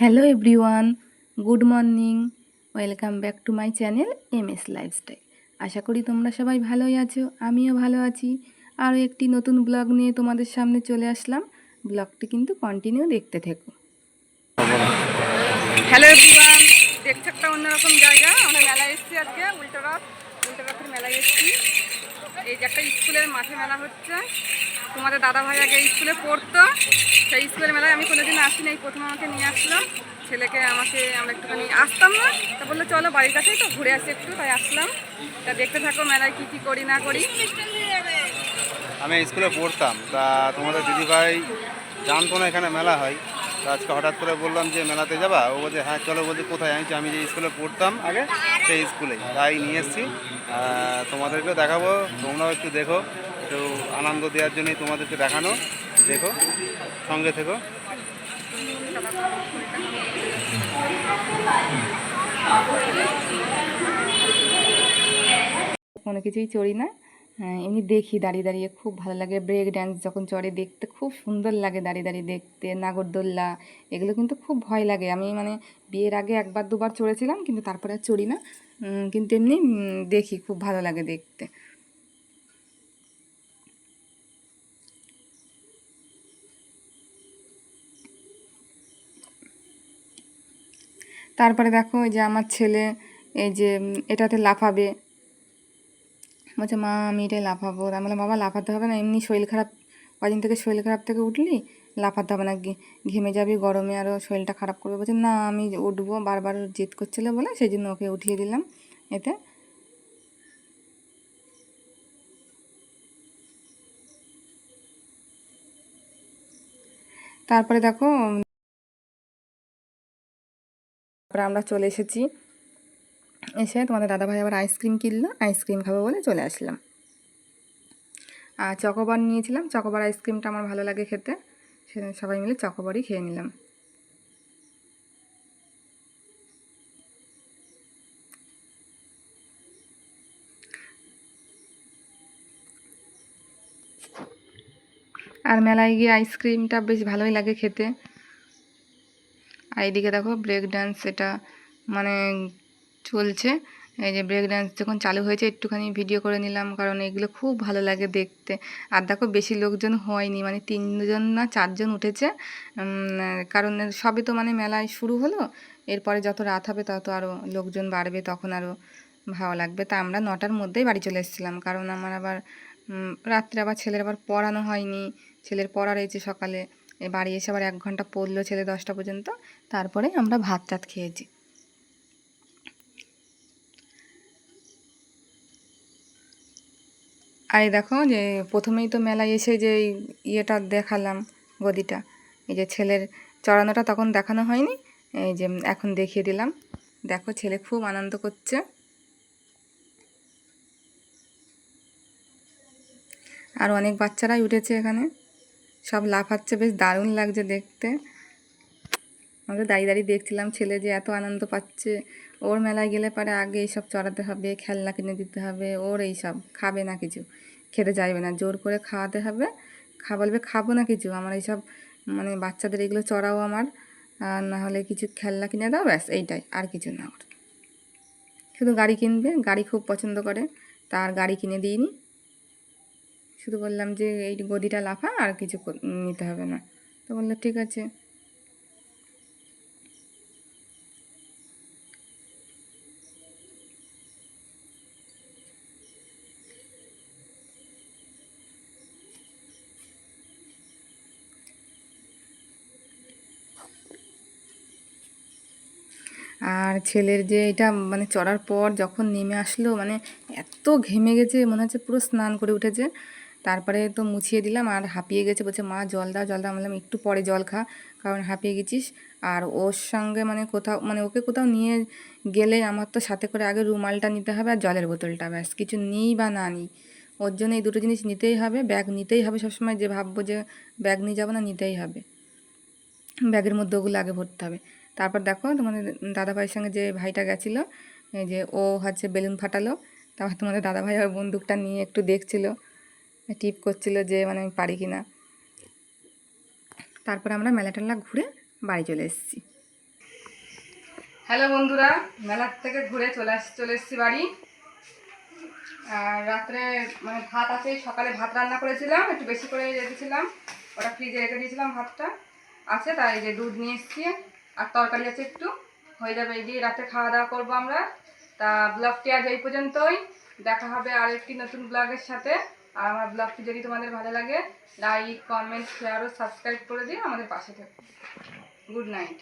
Hello everyone, good morning, welcome back to my channel M S lifestyle. আশা করি তোমরা সবাই ভালোই আছো, আমিও ভালো আছি। আরও একটি নতুন ব্লগ নিয়ে তোমাদের সামনে চলে আসলাম। ব্লগটি কিন্তু কন্টিনিউ দেখতে থেকো। হ্যালো এভরিওয়ান, দেখছ একটা অন্যরকম জায়গা? আমরা মেলায় এসেছি আজকে উল্টোরথ উল্টোরথের মেলায় এসেছি। এই যে একটা স্কুলের মাঠে মেলা হচ্ছে। তোমাদের দাদা ভাই আগে স্কুলে পড়তো, সেই স্কুলের মেলায় আমি কোনোদিন আসিনি, এই প্রথম আমাকে নিয়ে আসলাম ছেলেকে আমাকে আমরা একটুখানি আসতাম না, তা বলল, চলো বাড়ির কাছেই তো ঘুরে আসি একটু তাই আসলাম। তা দেখতে থাকো মেলায় কী কী করি না করি। আমি স্কুলে পড়তাম, তা তোমাদের দিদিভাই জানতো না এখানে মেলা হয়। তা আজকে হঠাৎ করে বললাম যে, মেলাতে যাবা? ও বলছে হ্যাঁ চলো বলছে, কোথায়? আমি আমি যে স্কুলে পড়তাম আগে, সেই স্কুলে তাই নিয়ে এসেছি। তোমাদেরকেও দেখাবো, তোমরাও একটু দেখো। একটু আনন্দ দেওয়ার জন্যই তোমাদেরকে দেখানো। দেখো সঙ্গে থেকো। কোনো কিছুই চড়ি না। হ্যাঁ, এমনি দেখি দাঁড়িয়ে দাঁড়িয়ে খুব ভালো লাগে। ব্রেক ড্যান্স যখন চড়ে দেখতে খুব সুন্দর লাগে দাঁড়িয়ে দাঁড়িয়ে দেখতে। নাগরদোল্লা এগুলো কিন্তু খুব ভয় লাগে। আমি মানে বিয়ের আগে একবার দুবার চড়েছিলাম কিন্তু তারপরে আর চড়ি না। কিন্তু এমনি দেখি খুব ভালো লাগে দেখতে। তারপরে দেখো যে আমার ছেলে, এই যে এটাতে লাফাবে। বলছে, মা, আমি এটাই লাফাবো। আমি বললাম, বাবা, লাফাতে হবে না, এমনি শরীর খারাপ, কদিন থেকে শরীর খারাপ থেকে উঠলি, লাফাতে হবে না ঘেমে যাবি গরমে আরও শরীরটা খারাপ করবে। বলছে, না, আমি উঠবো। বারবার জেদ করছিল বলে, সেই জন্য ওকে উঠিয়ে দিলাম এতে। তারপরে দেখো তারপরে আমরা চলে এসেছি। এসে তোমাদের দাদাভাই আবার আইসক্রিম কিনলো আইসক্রিম খাব বলে চলে আসলাম। আর চকোবার নিয়েছিলাম। চকোবার আইসক্রিমটা আমার ভালো লাগে খেতে। সেজন্য সবাই মিলে চকোবারই খেয়ে নিলাম। আর মেলায় গিয়ে আইসক্রিমটা বেশ ভালোই লাগে খেতে। আর এইদিকে দেখো ব্রেক ডান্স এটা মানে চলছে। এই যে ব্রেক ডান্স যখন চালু হয়েছে, একটুখানি ভিডিও করে নিলাম, কারণ এগুলো খুব ভালো লাগে দেখতে। আর দেখো বেশি লোকজন হয়নি মানে তিনজন না চারজন উঠেছে। কারণ সবে তো মানে মেলায় শুরু হলো, এরপরে যত রাত হবে তত আরও লোকজন বাড়বে, তখন আরও ভালো লাগবে। তা আমরা নটার মধ্যেই বাড়ি চলে এসেছিলাম, কারণ আমার আবার রাত্রে আবার ছেলের আবার পড়ানো হয়নি। ছেলের পড়া রয়েছে সকালে বাড়ি এসে আবার এক ঘণ্টা পড়ল ছেলে দশটা পর্যন্ত। তারপরে আমরা ভাত টাত খেয়েছি। আর দেখো যে প্রথমেই তো মেলায় এসে যে ইয়েটা দেখালাম গদিটা, এই যে ছেলের চড়ানোটা তখন দেখানো হয়নি, এই যে এখন দেখিয়ে দিলাম। দেখো ছেলে খুব আনন্দ করছে। আর অনেক বাচ্চারাই উঠেছে এখানে। সব লাফাচ্ছে, বেশ দারুণ লাগছে দেখতে। আমরা দাঁড়িয়ে দাঁড়িয়ে দেখছিলাম ছেলে যে এত আনন্দ পাচ্ছে। ওর মেলায় গেলে পরে আগে এইসব চড়াতে হবে, খেলনা কিনে দিতে হবে, ওর এইসব খাবে না কিছু, খেতে চাইবে না, জোর করে খাওয়াতে হবে, খা, বলবে খাব না কিছু, আমার এইসব মানে বাচ্চাদের এগুলো চড়াও আমার না হলে কিছু খেলনা কিনে দাও, ব্যাস এইটাই, আর কিছু না ওর। শুধু গাড়ি কিনবে, গাড়ি খুব পছন্দ করে, তার গাড়ি কিনে দিইনি। শুধু বললাম যে এই গদিটা লাফা, আর কিছু নিতে হবে না। তো বলল, ঠিক আছে। আর ছেলের যে এটা মানে চড়ার পর যখন নেমে আসলো মানে এত ঘেমে গেছে, মনে হচ্ছে পুরো স্নান করে উঠেছে। তারপরে তো মুছিয়ে দিলাম আর হাঁপিয়ে গেছে, বলছে, মা, জল দাও জল দাও। বললাম, একটু পরে জল খা। কারণ হাঁপিয়ে গেছিস। আর ওর সঙ্গে মানে কোথাও মানে ওকে কোথাও নিয়ে গেলে আমার তো সাথে করে আগে রুমালটা নিতে হবে আর জলের বোতলটা, ব্যাস। কিছু নিই বা না নিই। ওর জন্য এই দুটো জিনিস নিতেই হবে, ব্যাগ নিতেই হবে সবসময়, যে ভাববো যে ব্যাগ নিয়ে যাব না, নিতেই হবে। ব্যাগের মধ্যে ওগুলো আগে ভরতে হবে। তারপর দেখো, তোমাদের দাদাভাইয়ের সঙ্গে যে ভাইটা গেছিল যে ও হচ্ছে বেলুন ফাটালো, তারপর তোমাদের দাদাভাই আর বন্দুকটা নিয়ে একটু দেখছিল। টিপ করছিল যে মানে আমি পারি কি না তারপরে আমরা মেলা টেলা ঘুরে বাড়ি চলে এসেছি। হ্যালো বন্ধুরা মেলার থেকে ঘুরে চলে আস চলে এসেছি বাড়ি। আর রাত্রে মানে ভাত আছে, সকালে ভাত রান্না করেছিলাম, একটু বেশি করে রেখেছিলাম। ওটা ফ্রিজে রেখে দিয়েছিলাম ভাতটা। আছে তাই যে দুধ নিয়ে এসেছি। আর তরকারি আছে একটু। হয়ে যাবে এই দিয়ে রাতে খাওয়া দাওয়া করব আমরা। তা ব্লগটি আজ এই পর্যন্তই। দেখা হবে আর একটি নতুন ব্লগের সাথে। আর আমার ব্লগটি যদি তোমাদের ভালো লাগে লাইক কমেন্ট শেয়ার ও সাবস্ক্রাইব করে দিও, আমাদের পাশে থাকো। Good night